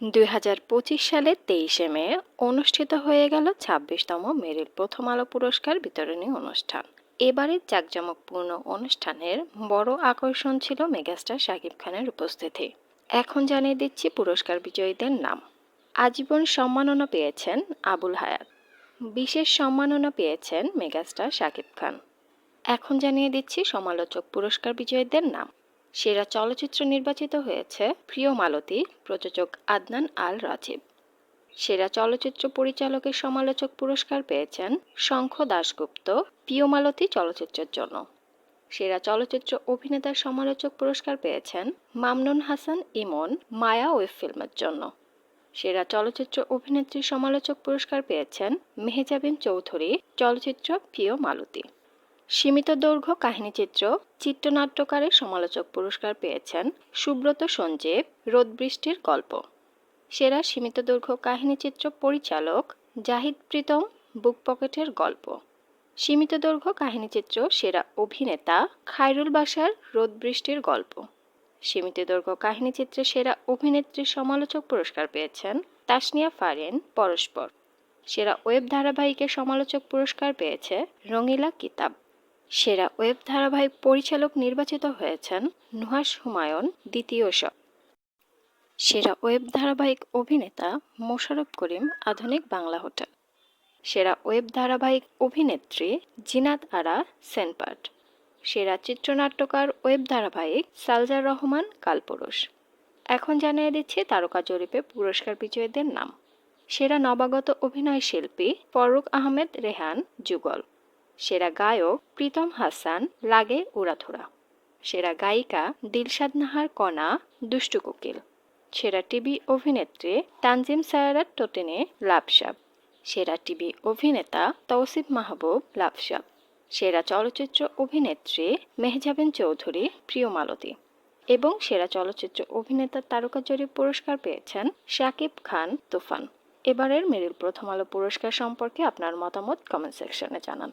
দুই হাজার পঁচিশ সালের তেইশে মে অনুষ্ঠিত হয়ে গেল ছাব্বিশতম মেরিল প্রথম আলো পুরস্কার বিতরণী অনুষ্ঠান। এবারের জাঁকজমকপূর্ণ অনুষ্ঠানের বড় আকর্ষণ ছিল মেগাস্টার শাকিব খানের উপস্থিতি। এখন জানিয়ে দিচ্ছি পুরস্কার বিজয়ীদের নাম। আজীবন সম্মাননা পেয়েছেন আবুল হায়াত। বিশেষ সম্মাননা পেয়েছেন মেগাস্টার শাকিব খান। এখন জানিয়ে দিচ্ছি সমালোচক পুরস্কার বিজয়ীদের নাম। সেরা চলচ্চিত্র নির্বাচিত হয়েছে প্রিয় মালতী, প্রযোজক আদনান আল রাজীব। সেরা চলচ্চিত্র পরিচালকের সমালোচক পুরস্কার পেয়েছেন শঙ্খ দাশগুপ্ত, প্রিয় মালতী চলচ্চিত্রের জন্য। সেরা চলচ্চিত্র অভিনেতার সমালোচক পুরস্কার পেয়েছেন মামনুন হাসান ইমন, মায়া ওয়েব ফিল্মের জন্য। সেরা চলচ্চিত্র অভিনেত্রী সমালোচক পুরস্কার পেয়েছেন মেহেজাবিন চৌধুরী, চলচ্চিত্র প্রিয় মালতী। সীমিত দৈর্ঘ্য কাহিনীচিত্র চিত্রনাট্যকারের সমালোচক পুরস্কার পেয়েছেন সুব্রত সঞ্জীব রোদ বৃষ্টির গল্প। সেরা সীমিত দৈর্ঘ্য কাহিনীচিত্র পরিচালক জাহিদ প্রীতম, বুক পকেটের গল্প। সীমিত দৈর্ঘ্য কাহিনীচিত্র সেরা অভিনেতা খায়রুল বাসার রোদ বৃষ্টির গল্প। সীমিত দৈর্ঘ্য কাহিনীচিত্রে সেরা অভিনেত্রীর সমালোচক পুরস্কার পেয়েছেন তাসনিয়া ফারিন পরস্পর। সেরা ওয়েব ধারাবাহিকের সমালোচক পুরস্কার পেয়েছে রঙিলা কিতাব। সেরা ওয়েব ধারাবাহিক পরিচালক নির্বাচিত হয়েছেন নুহাস হুমায়ুন, দ্বিতীয় শ। সেরা ওয়েব ধারাবাহিক অভিনেতা মোশারফ করিম, আধুনিক বাংলা হোটেল। সেরা ওয়েব ধারাবাহিক অভিনেত্রী জিনাত আরা, সেনপাট। সেরা চিত্রনাট্যকার ওয়েব ধারাবাহিক সালজার রহমান, কালপুরুষ। এখন জানিয়ে দিচ্ছে তারকা জরিপে পুরস্কার বিজয়ীদের নাম। সেরা নবাগত অভিনয় শিল্পী ফরুক আহমেদ রেহান, যুগল। সেরা গায়ক প্রীতম হাসান, লাগে উড়াধুরা। সেরা গায়িকা দিলশাদ নাহার কণা, দুষ্টু কোকিল। সেরা টিভি অভিনেত্রী তানজিম সায়ারাত টোটেনে লাভসাব সেরা টিভি অভিনেতা তৌসিফ মাহবুব লাভসাব সেরা চলচ্চিত্র অভিনেত্রী মেহজাবিন চৌধুরী, প্রিয় মালতী। এবং সেরা চলচ্চিত্র অভিনেতার তারকা জরিপ পুরস্কার পেয়েছেন শাকিব খান তুফান। এবারের মেরিল প্রথম আলো পুরস্কার সম্পর্কে আপনার মতামত কমেন্ট সেকশনে জানান।